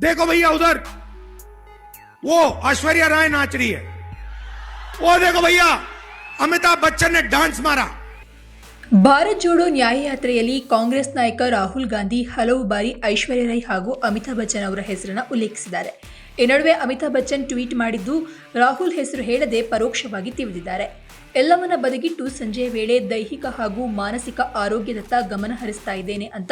देखो भैया उधर वो ऐश्वर्या राय नाच रही है वो देखो भैया अमिताभ बच्चन ने डांस मारा ಭಾರತ್ ಜೋಡೋ ನ್ಯಾಯಯಾತ್ರೆಯಲ್ಲಿ ಕಾಂಗ್ರೆಸ್ ನಾಯಕ ರಾಹುಲ್ ಗಾಂಧಿ ಹಲವು ಬಾರಿ ಐಶ್ವರ್ಯ ರೈ ಹಾಗೂ ಅಮಿತಾಬ್ ಬಚ್ಚನ್ ಅವರ ಹೆಸರನ್ನು ಉಲ್ಲೇಖಿಸಿದ್ದಾರೆ ಈ ನಡುವೆ ಅಮಿತಾಬ್ ಬಚ್ಚನ್ ಟ್ವೀಟ್ ಮಾಡಿದ್ದು ರಾಹುಲ್ ಹೆಸರು ಹೇಳದೆ ಪರೋಕ್ಷವಾಗಿ ತಿಳಿದಿದ್ದಾರೆ ಎಲ್ಲವನ್ನ ಬದಿಗಿಟ್ಟು ಸಂಜೆಯ ವೇಳೆ ದೈಹಿಕ ಹಾಗೂ ಮಾನಸಿಕ ಆರೋಗ್ಯದತ್ತ ಗಮನ ಹರಿಸ್ತಾ ಇದ್ದೇನೆ ಅಂತ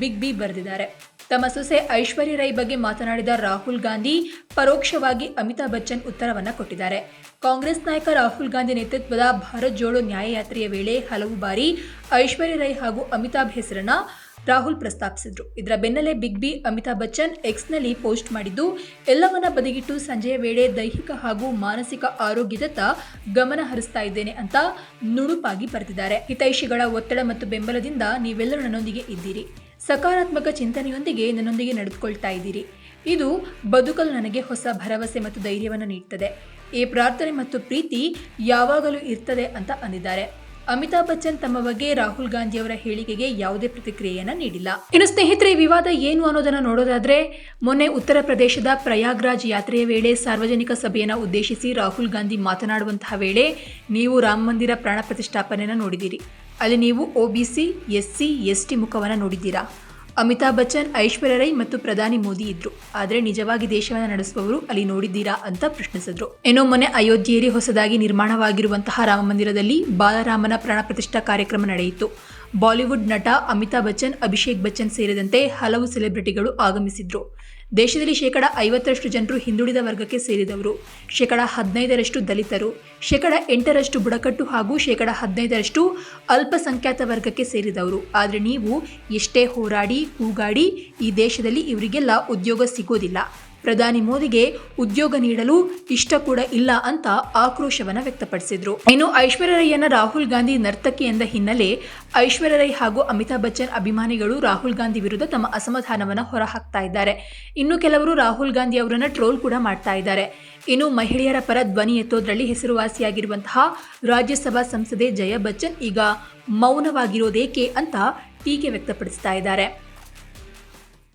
ಬಿಗ್ ಬಿ ಬರೆದಿದ್ದಾರೆ ತಮ್ಮ ಸೊಸೆ ಐಶ್ವರ್ಯ ರೈ ಬಗ್ಗೆ ಮಾತನಾಡಿದ ರಾಹುಲ್ ಗಾಂಧಿ ಪರೋಕ್ಷವಾಗಿ ಅಮಿತಾಬ್ ಬಚ್ಚನ್ ಉತ್ತರವನ್ನು ಕೊಟ್ಟಿದ್ದಾರೆ. ಕಾಂಗ್ರೆಸ್ ನಾಯಕ ರಾಹುಲ್ ಗಾಂಧಿ ನೇತೃತ್ವದ ಭಾರತ್ ಜೋಡೋ ನ್ಯಾಯಯಾತ್ರೆಯ ವೇಳೆ ಹಲವು ಬಾರಿ ಐಶ್ವರ್ಯ ರೈ ಹಾಗೂ ಅಮಿತಾಬ್ ಹೆಸರನ್ನ ರಾಹುಲ್ ಪ್ರಸ್ತಾಪಿಸಿದ್ರು. ಇದರ ಬೆನ್ನಲ್ಲೇ ಬಿಗ್ ಬಿ ಅಮಿತಾಬ್ ಬಚ್ಚನ್ ಎಕ್ಸ್ನಲ್ಲಿ ಪೋಸ್ಟ್ ಮಾಡಿದ್ದು, ಎಲ್ಲವನ್ನ ಬದಿಗಿಟ್ಟು ಸಂಜೆಯ ವೇಳೆ ದೈಹಿಕ ಹಾಗೂ ಮಾನಸಿಕ ಆರೋಗ್ಯದತ್ತ ಗಮನ ಹರಿಸ್ತಾ ಇದ್ದೇನೆ ಅಂತ ನುಣುಪಾಗಿ ಬರೆದಿದ್ದಾರೆ. ಹಿತೈಷಿಗಳ ಒತ್ತಡ ಮತ್ತು ಬೆಂಬಲದಿಂದ ನೀವೆಲ್ಲರೂ ನನ್ನೊಂದಿಗೆ ಇದ್ದೀರಿ. ಸಕಾರಾತ್ಮಕ ಚಿಂತನೆಯೊಂದಿಗೆ ನನ್ನೊಂದಿಗೆ ನಡೆದುಕೊಳ್ತಾ ಇದ್ದೀರಿ. ಇದು ಬದುಕಲು ನನಗೆ ಹೊಸ ಭರವಸೆ ಮತ್ತು ಧೈರ್ಯವನ್ನು ನೀಡುತ್ತದೆ ಈ ಪ್ರಾರ್ಥನೆ ಮತ್ತು ಪ್ರೀತಿ ಯಾವಾಗಲೂ ಇರ್ತದೆ ಅಂತ ಅಂದಿದ್ದಾರೆ. ಅಮಿತಾಬ್ ಬಚ್ಚನ್ ತಮ್ಮ ಬಗ್ಗೆ ರಾಹುಲ್ ಗಾಂಧಿ ಅವರ ಹೇಳಿಕೆಗೆ ಯಾವುದೇ ಪ್ರತಿಕ್ರಿಯೆಯನ್ನು ನೀಡಿಲ್ಲ. ಇನ್ನು ಸ್ನೇಹಿತರೆ, ವಿವಾದ ಏನು ಅನ್ನೋದನ್ನ ನೋಡೋದಾದ್ರೆ, ಮೊನ್ನೆ ಉತ್ತರ ಪ್ರದೇಶದ ಪ್ರಯಾಗ್ರಾಜ್ ಯಾತ್ರೆಯ ವೇಳೆ ಸಾರ್ವಜನಿಕ ಸಭೆಯನ್ನು ಉದ್ದೇಶಿಸಿ ರಾಹುಲ್ ಗಾಂಧಿ ಮಾತನಾಡುವಂತಹ ವೇಳೆ ನೀವು ರಾಮ ಮಂದಿರ ಪ್ರಾಣ ಪ್ರತಿಷ್ಠಾಪನೆಯನ್ನು ನೋಡಿದ್ದೀರಿ. ಅಲ್ಲಿ ನೀವು ಒಬಿಸಿ ಎಸ್ಸಿ ಎಸ್ಟಿ ಮುಖವನ್ನು ನೋಡಿದ್ದೀರಾ? ಅಮಿತಾಬ್ ಬಚ್ಚನ್, ಐಶ್ವರ್ಯ ರೈ ಮತ್ತು ಪ್ರಧಾನಿ ಮೋದಿ ಇದ್ರು. ಆದರೆ ನಿಜವಾಗಿ ದೇಶವನ್ನು ನಡೆಸುವವರು ಅಲ್ಲಿ ನೋಡಿದ್ದೀರಾ ಅಂತ ಪ್ರಶ್ನಿಸಿದ್ರು. ಏನೋ ಮೊನ್ನೆ ಅಯೋಧ್ಯೆಯಲ್ಲಿ ಹೊಸದಾಗಿ ನಿರ್ಮಾಣವಾಗಿರುವಂತಹ ರಾಮ ಮಂದಿರದಲ್ಲಿ ಬಾಲರಾಮನ ಪ್ರಾಣ ಪ್ರತಿಷ್ಠಾ ಕಾರ್ಯಕ್ರಮ ನಡೆಯಿತು. ಬಾಲಿವುಡ್ ನಟ ಅಮಿತಾಬ್ ಬಚ್ಚನ್, ಅಭಿಷೇಕ್ ಬಚ್ಚನ್ ಸೇರಿದಂತೆ ಹಲವು ಸೆಲೆಬ್ರಿಟಿಗಳು ಆಗಮಿಸಿದ್ರು. ದೇಶದಲ್ಲಿ ಶೇಕಡ ಐವತ್ತರಷ್ಟು ಜನರು ಹಿಂದುಳಿದ ವರ್ಗಕ್ಕೆ ಸೇರಿದವರು. ಶೇಕಡ ಹದಿನೈದರಷ್ಟು ದಲಿತರು. ಶೇಕಡ ಎಂಟರಷ್ಟು ಬುಡಕಟ್ಟು ಹಾಗೂ ಶೇಕಡ ಹದಿನೈದರಷ್ಟು ಅಲ್ಪಸಂಖ್ಯಾತ ವರ್ಗಕ್ಕೆ ಸೇರಿದವರು. ಆದರೆ ನೀವು ಎಷ್ಟೇ ಹೋರಾಡಿ, ಕೂಗಾಡಿ ಈ ದೇಶದಲ್ಲಿ ಇವರಿಗೆಲ್ಲ ಉದ್ಯೋಗ ಸಿಗೋದಿಲ್ಲ. ಪ್ರಧಾನಿ ಮೋದಿಗೆ ಉದ್ಯೋಗ ನೀಡಲು ಇಷ್ಟ ಕೂಡ ಇಲ್ಲ ಅಂತ ಆಕ್ರೋಶವನ್ನ ವ್ಯಕ್ತಪಡಿಸಿದ್ರು. ಇನ್ನು ಐಶ್ವರ್ಯ ರಾಹುಲ್ ಗಾಂಧಿ ನರ್ತಕಿ ಎಂದ ಹಿನ್ನೆಲೆ ಐಶ್ವರ್ಯ ರೈ ಹಾಗೂ ಅಮಿತಾಬ್ ಬಚ್ಚನ್ ಅಭಿಮಾನಿಗಳು ರಾಹುಲ್ ಗಾಂಧಿ ವಿರುದ್ಧ ತಮ್ಮ ಅಸಮಾಧಾನವನ್ನ ಹೊರಹಾಕ್ತಾ ಇದ್ದಾರೆ. ಇನ್ನು ಕೆಲವರು ರಾಹುಲ್ ಗಾಂಧಿ ಅವರನ್ನ ಟ್ರೋಲ್ ಕೂಡ ಮಾಡ್ತಾ ಇದ್ದಾರೆ. ಇನ್ನು ಮಹಿಳೆಯರ ಪರ ಧ್ವನಿ ಎತ್ತೋದ್ರಲ್ಲಿ ಹೆಸರುವಾಸಿಯಾಗಿರುವಂತಹ ರಾಜ್ಯಸಭಾ ಸಂಸದೆ ಜಯಾ ಬಚ್ಚನ್ ಈಗ ಮೌನವಾಗಿರೋದೇಕೆ ಅಂತ ಟೀಕೆ ವ್ಯಕ್ತಪಡಿಸ್ತಾ ಇದ್ದಾರೆ.